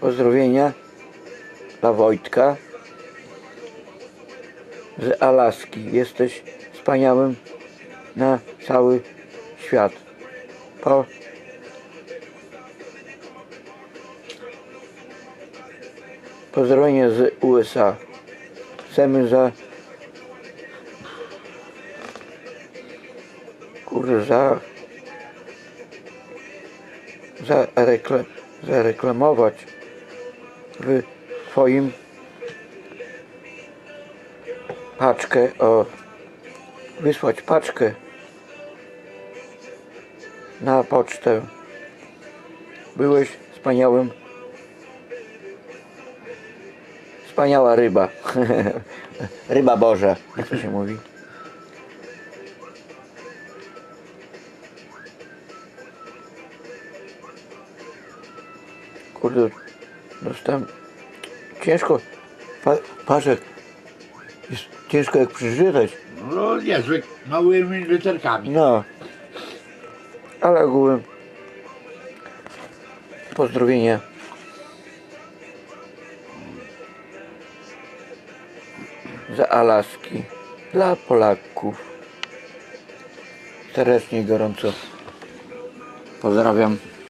Pozdrowienia dla Wojtka z Alaski. Jesteś wspaniałym na cały świat. Po Pozdrowienia z USA. Chcemy za kurde za za rekle, zareklamować w twoim paczkę o wysłać paczkę na pocztę. Byłeś wspaniałym wspaniała ryba. Ryba boża jak to się mówi? Kurde dostałem ciężko. Pa, patrz jak jest ciężko jak przeczytać No niezły, małymi literkami. no. Ale ogółem pozdrowienia. Z Alaski dla Polaków. Serdecznie gorąco pozdrawiam